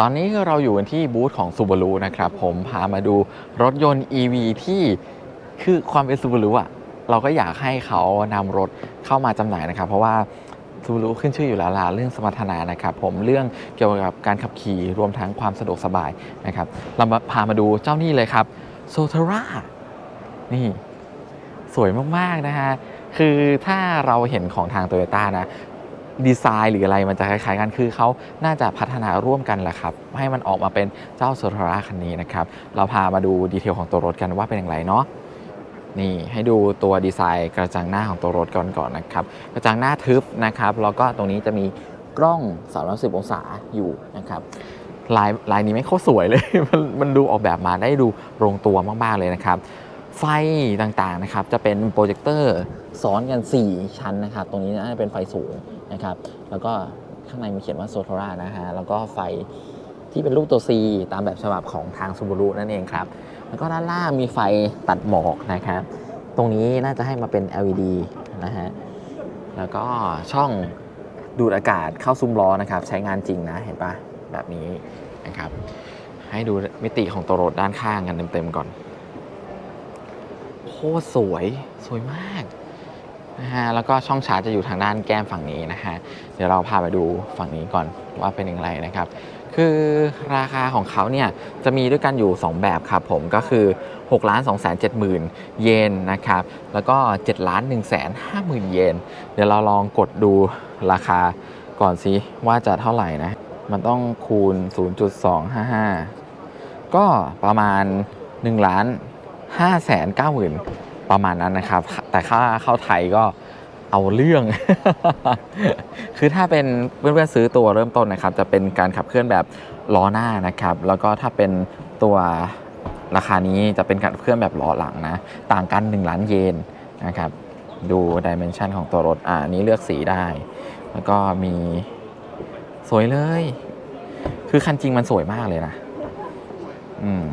ตอนนี้เราอยู่กันที่บูธของ Subaru นะครับ ผมพามาดูรถยนต์ EV ที่คือความเป็น Subaru อะเราก็อยากให้เขานำรถเข้ามาจำหน่ายนะครับ เพราะว่า Subaru ขึ้นชื่ออยู่แล้วล่ะเรื่องสมรรถนะนะครับผมเรื่องเกี่ยวกับการขับขี่รวมทั้งความสะดวกสบายนะครับ เรามาพามาดูเจ้านี่เลยครับ s o t a r a นี่ สวยมาก ๆ นะฮะคือถ้าเราเห็นของทาง Toyota นะ ดีไซน์หรืออะไรมันจะคล้ายๆกันคือเขาน่าจะพัฒนาร่วมกันแหละครับ ให้มันออกมาเป็นเจ้าโซ t a r a คันนี้นะครับ เราพามาดูดีเทลของตัวรถกันว่าเป็นอย่างไรเนาะนี่ให้ดูตัวดีไซน์กระจังหน้าของตัวรถก่อนก่อนนะครับ กระจังหน้าทึบนะครับแล้วก็ตรงนี้จะมีกล้อง 360 องศาอยู่นะครับลายลายนี้ไม่โคตรสวยเลย มันมันดูออกแบบมาได้ดูลงตัวมาก ๆ เลยนะครับ ไฟต่างๆนะครับ จะเป็นโปรเจคเตอร์ซ้อนกัน 4 ชั้นนะครับ ตรงนี้น่าจะเป็นไฟสูง นะครับ แล้วก็ข้างในมีเขียนว่าโซโทรานะฮะ แล้วก็ไฟที่เป็นรูปตัว C ตามแบบฉบับของทาง Subaru นั่นเองครับ แล้วก็ด้านล่างมีไฟตัดหมอกนะครับ ตรงนี้น่าจะให้มาเป็น LED นะฮะ แล้วก็ช่องดูดอากาศเข้าซุ้มล้อนะครับ ใช้งานจริงนะ เห็นปะแบบนี้นะครับ ให้ดูมิติของตัวรถด้านข้างกันเต็มๆก่อน โคตรสวย สวยมาก นะฮะแล้วก็ช่องชาร์จจะอยู่ทางด้านแก้มฝั่งนี้นะฮะเดี๋ยวเราพาไปดูฝั่งนี้ก่อนว่าเป็นอย่างไรนะครับ คือราคาของเขาเนี่ยจะมีด้วยกันอยู่ 2 แบบครับผมก็คือ6ล้าน2 7 0 0 0 0 เยนนะครับแล้วก็7ล้าน1 5 0 0 0 0 เยนเดี๋ยวเราลองกดดูราคาก่อนสิว่าจะเท่าไหร่นะ มันต้องคูณ 0.255 ก็ประมาณ1ล้าน5แสน9หมื่น ประมาณนั้นนะครับ แต่ค่าเข้าไทยก็เอาเรื่อง คือถ้าเป็นเพื่อนๆซื้อตัวเริ่มต้นนะครับ จะเป็นการขับเคลื่อนแบบล้อหน้านะครับ แล้วก็ถ้าเป็นตัวราคานี้จะเป็นการขับเคลื่อนแบบล้อหลังนะ ต่างกัน1ล้านเยนนะครับ ดูดิเมนชันของตัวรถ อ่านนี้เลือกสีได้ แล้วก็มีสวยเลย คือคันจริงมันสวยมากเลยนะ อืม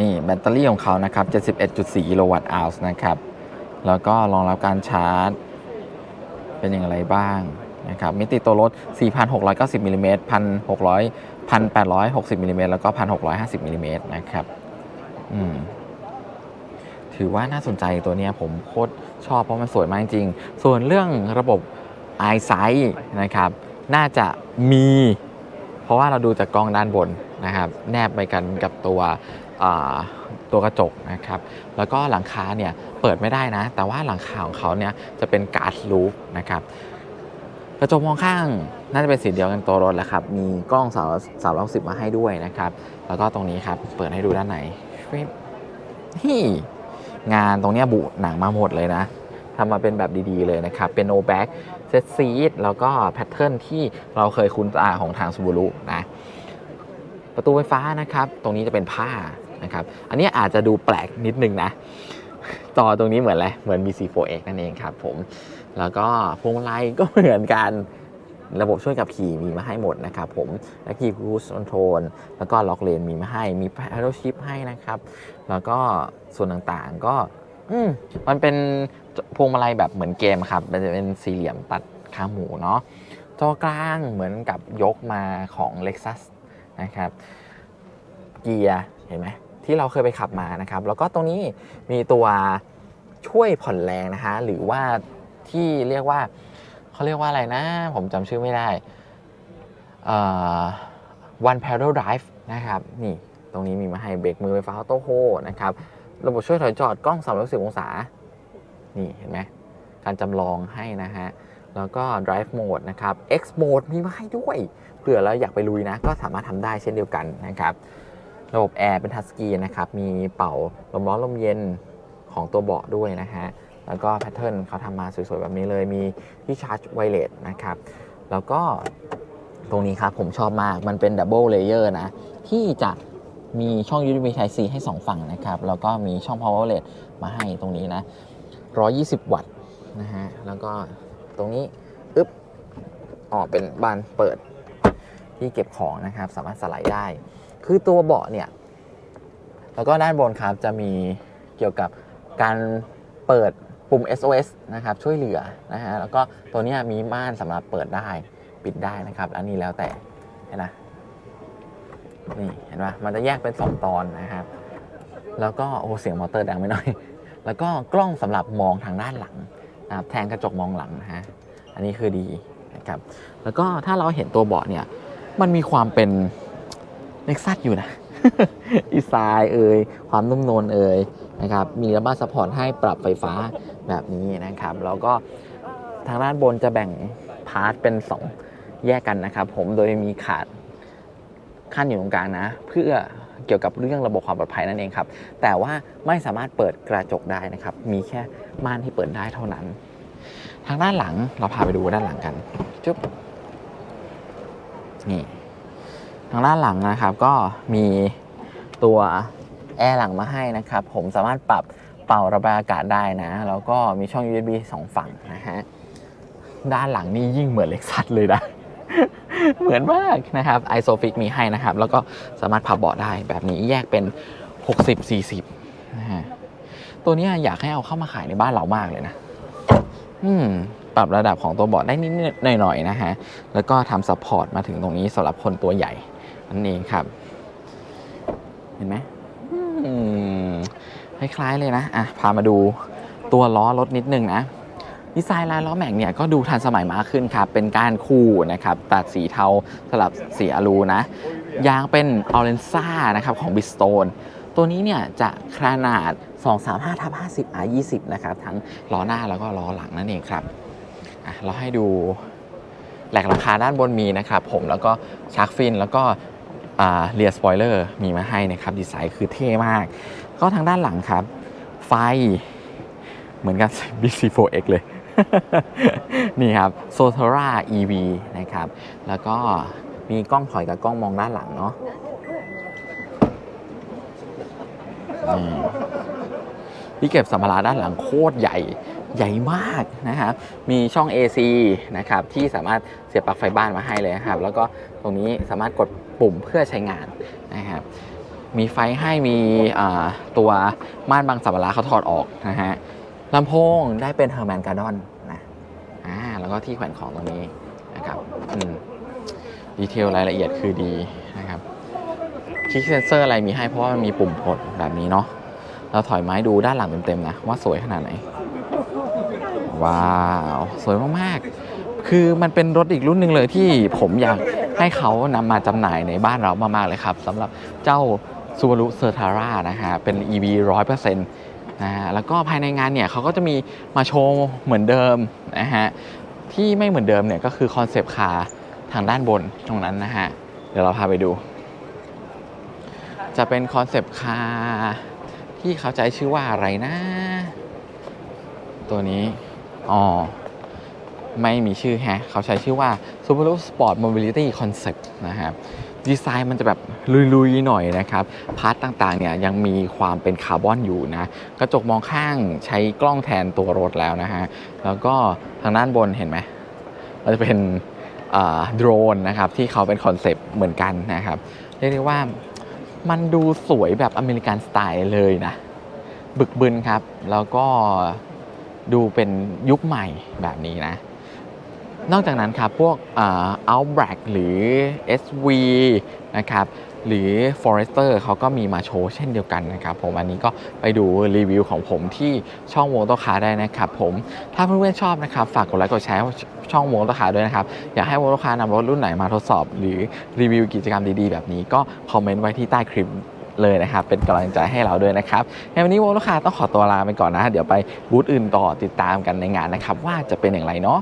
นี่แบตเตอรี่ของเขานะครับ 71.4 กิโลวัตต์อวนะครับ แล้วก็รองรับการชาร์จ เป็นอย่างไรบ้างนะครับ มิติตัวรถ 4,690มิลลิเมตร1,600 1,860มิลลิเมตรแล้วก็ 1,650มิลลิเมตรนะครับ อืม ถือว่าน่าสนใจตัวนี้ผมโคตรชอบเพราะมันสวยมากจริง ส่วนเรื่องระบบ EyeSight นะครับ น่าจะมี เพราะว่าเราดูจากกล้องด้านบนนะครับ แนบไปกันกับตัว ตัวกระจกนะครับ แล้วก็หลังคาเนี่ยเปิดไม่ได้นะ แต่ว่าหลังคาของเขาเนี่ยจะเป็นการ์ดลูฟนะครับกระจกมองข้างน่าจะเป็นสีเดียวกันตัวรถแหละครับ มีกล้อง3 360มาให้ด้วยนะครับ แล้วก็ตรงนี้ครับ เปิดให้ดูด้านในฟิปนี่งานตรงนี้บุหนังมาหมดเลยนะทำมาเป็นแบบดีๆเลยนะครับ เป็นโนแบ็กเซตซีดแล้วก็แพทเทิร์นที่เราเคยคุ้นตาของทางซูบูรุนะ ประตูไฟฟ้านะครับ ตรงนี้จะเป็นผ้า นะครับ อันนี้อาจจะดูแปลกนิดนึงนะ จอตรงนี้เหมือนอะไร เหมือน BC4X นั่นเองครับผม แล้วก็พวงมาลัยก็เหมือนกันระบบช่วยขับขี่มีมาให้หมดนะครับผม และคีย์คูสคอนโทรลแล้วก็ล็อกเลนมีมาให้ มี paddle shift ให้นะครับ แล้วก็ส่วนต่างๆก็อืมมันเป็นพวงมาลัยแบบเหมือนเกมครับ มันจะเป็นสี่เหลี่ยมตัดขาหมูเนาะ จอกลางเหมือนกับยกมาของ Lexus นะครับ เกียร์เห็นไหม ที่เราเคยไปขับมานะครับ แล้วก็ตรงนี้มีตัวช่วยผ่อนแรงนะฮะหรือว่าที่เรียกว่าเขาเรียกว่าอะไรนะ ผมจำชื่อไม่ได้อ่อ one pedal drive นะครับนี่ตรงนี้มีมาให้เบรกมือไฟฟ้าออโต้โฮนะครับระบบช่วยถอยจอดกล้อง 360 องศา นี่เห็นไหมการจำลองให้นะฮะ แล้วก็ drive mode นะครับ X mode มีมาให้ด้วย เผื่อเราอยากไปลุยนะ ก็สามารถทำได้เช่นเดียวกันนะครับ ระบบแอร์เป็นทัชสกรีนนะครับ มีเป่าลมร้อนลมเย็นของตัวเบาะด้วยนะฮะ แล้วก็แพทเทิร์นเขาทำมาสวยๆ แบบนี้เลย มีที่ชาร์จไวเลสนะครับ แล้วก็ตรงนี้ครับผมชอบมาก มันเป็นดับเบิลเลเยอร์นะ ที่จะมีช่อง USB Type C ให้ 2 ฝั่งนะครับ แล้วก็มีช่อง power outlet มาให้ตรงนี้นะ 120 วัตต์นะฮะ แล้วก็ตรงนี้อึ๊บออกเป็นบานเปิดที่เก็บของนะครับ สามารถสไลด์ได้ คือตัวเบาะเนี่ย แล้วก็ด้านบนครับจะมีเกี่ยวกับการเปิดปุ่ม SOS นะครับช่วยเหลือนะฮะแล้วก็ตัวนี้มีม่านสำหรับเปิดได้ปิดได้นะครับ อันนี้แล้วแต่เห็นไหมนี่เห็นปะมันจะแยกเป็น 2 ตอนนะครับ แล้วก็โอ้เสียงมอเตอร์ดังไปหน่อย แล้วก็กล้องสำหรับมองทางด้านหลังนะครับแทนกระจกมองหลังนะฮะอันนี้คือดีนะครับ แล้วก็ถ้าเราเห็นตัวเบาะเนี่ยมันมีความเป็น เล็กซัสอยู่นะดีไซน์เอ่ยความนุ่มนวลเอ่ยนะครับมีระบ้าสปอร์ตให้ปรับไฟฟ้าแบบนี้นะครับ แล้วก็ทางด้านบนจะแบ่งพาร์ทเป็น 2 แยกกันนะครับ ผมโดยมีขาดขั้นอยู่ตรงกลางนะ เพื่อเกี่ยวกับเรื่องระบบความปลอดภัยนั่นเองครับ แต่ว่าไม่สามารถเปิดกระจกได้นะครับ มีแค่ม่านที่เปิดได้เท่านั้น ทางด้านหลังเราพาไปดูด้านหลังกันจุ๊บนี่ ทางด้านหลังนะครับก็มีตัวแอร์หลังมาให้นะครับ ผมสามารถปรับเป่าระบายอากาศได้นะ แล้วก็มีช่อง USB สองฝั่งนะฮะ ด้านหลังนี่ยิ่งเหมือนเล็กซัสเลยนะ เหมือนมากนะครับไอโซฟิกมีให้นะครับ แล้วก็สามารถพับเบาะได้แบบนี้แยกเป็น 60-40นะฮะ ตัวนี้อยากให้เอาเข้ามาขายในบ้านเรามากเลยนะ อืมปรับระดับของตัวเบาะได้นิดๆหน่อยๆนะฮะ แล้วก็ทำซัพพอร์ตมาถึงตรงนี้สำหรับคนตัวใหญ่ นั่นเองครับ เห็นไหมคล้ายๆเลยนะอะพามาดูตัวล้อรถนิดนึงนะดีไซน์ลายล้อแม็กเนี่ยก็ดูทันสมัยมากขึ้นครับ เป็นก้านคู่นะครับ ตัดสีเทาสลับสีอลูนะ ยางเป็นออเรนซ่านะครับของบิสโตนตัวนี้เนี่ยจะขนาด 235ทับ50 R 20 นะครับ ทั้งล้อหน้าแล้วก็ล้อหลังนั่นเองครับอะเราให้ดูแหลกราคาด้านบนมีนะครับผมแล้วก็ชาร์กฟินแล้วก็ เรียสปอยเลอร์มีมาให้นะครับ ดีไซน์คือเท่มาก ก็ทางด้านหลังครับ ไฟเหมือนกัน BC4X เลย นี่ครับ s o t o r a EV นะครับ แล้วก็มีกล้องถอยกับกล้องมองด้านหลังเนาะนี่ที่เก็บสัมภาระด้านหลังโคตรใหญ่ ใหญ่มากนะครับ มีช่อง AC นะครับที่สามารถเสียบปลั๊กไฟบ้านมาให้เลยนะครับ แล้วก็ตรงนี้สามารถกดปุ่มเพื่อใช้งานนะครับ มีไฟให้มีตัวม่านบังสัมภาระเขาถอดออกนะฮะลำโพงได้เป็นเฮอร์แมนการ์ดอนนะอ่าแล้วก็ที่แขวนของตรงนี้นะครับอืมดีเทลรายละเอียดคือดีนะครับคลิกเซนเซอร์อะไรมีให้เพราะว่ามันมีปุ่มกดแบบนี้เนาะเราถอยไม้ดูด้านหลังเต็มๆนะว่าสวยขนาดไหน ว้าว สวยมากๆ คือมันเป็นรถอีกรุ่นหนึ่งเลยที่ผมอยากให้เขานำมาจำหน่ายในบ้านเรามากๆเลยครับสำหรับเจ้า Subaru c e r t a r a นะฮะ เป็น EV 100%นะฮะแล้วก็ภายในงานเนี่ยเขาก็จะมีมาโชว์เหมือนเดิมนะฮะ ที่ไม่เหมือนเดิมเนี่ยก็คือคอนเซปต์คาร์ทางด้านบนตรงนั้นนะฮะ เดี๋ยวเราพาไปดู จะเป็นคอนเซปต์คาร์ที่เขาใช้ชื่อว่าอะไรนะ ตัวนี้ อ๋อ ไม่มีชื่อฮะ เขาใช้ชื่อว่า Subaru Sport Mobility Concept นะครับดีไซน์มันจะแบบลุยๆหน่อยนะครับ พาร์ทต่างๆเนี่ยยังมีความเป็นคาร์บอนอยู่นะ กระจกมองข้างใช้กล้องแทนตัวรถแล้วนะฮะ แล้วก็ทางด้านบนเห็นไหมมันจะเป็นโดรนนะครับ ที่เขาเป็นคอนเซปต์เหมือนกันนะครับ เรียกได้ว่ามันดูสวยแบบอเมริกันสไตล์เลยนะ บึกบึนครับ แล้วก็ ดูเป็นยุคใหม่แบบนี้นะ นอกจากนั้นครับ พวก Outback หรือ SV นะครับหรือ Forester เขาก็มีมาโชว์เช่นเดียวกันนะครับผมอันนี้ก็ไปดูรีวิวของผมที่ช่องโมโตคาได้นะครับผมถ้าเพื่อนๆชอบนะครับ ฝากกดไลค์กดแชร์ช่องโมโตคาด้วยนะครับ อยากให้โมโตคานำรถรุ่นไหนมาทดสอบ หรือรีวิวกิจกรรมดีๆ แบบนี้ก็คอมเมนต์ไว้ที่ใต้คลิป เลยนะครับ เป็นกำลังใจให้เราด้วยนะครับในวันนี้โมโตคาต้องขอตัวลาไปก่อนนะ เดี๋ยวไปบูธอื่นต่อติดตามกันในงานนะครับ ว่าจะเป็นอย่างไรเนาะ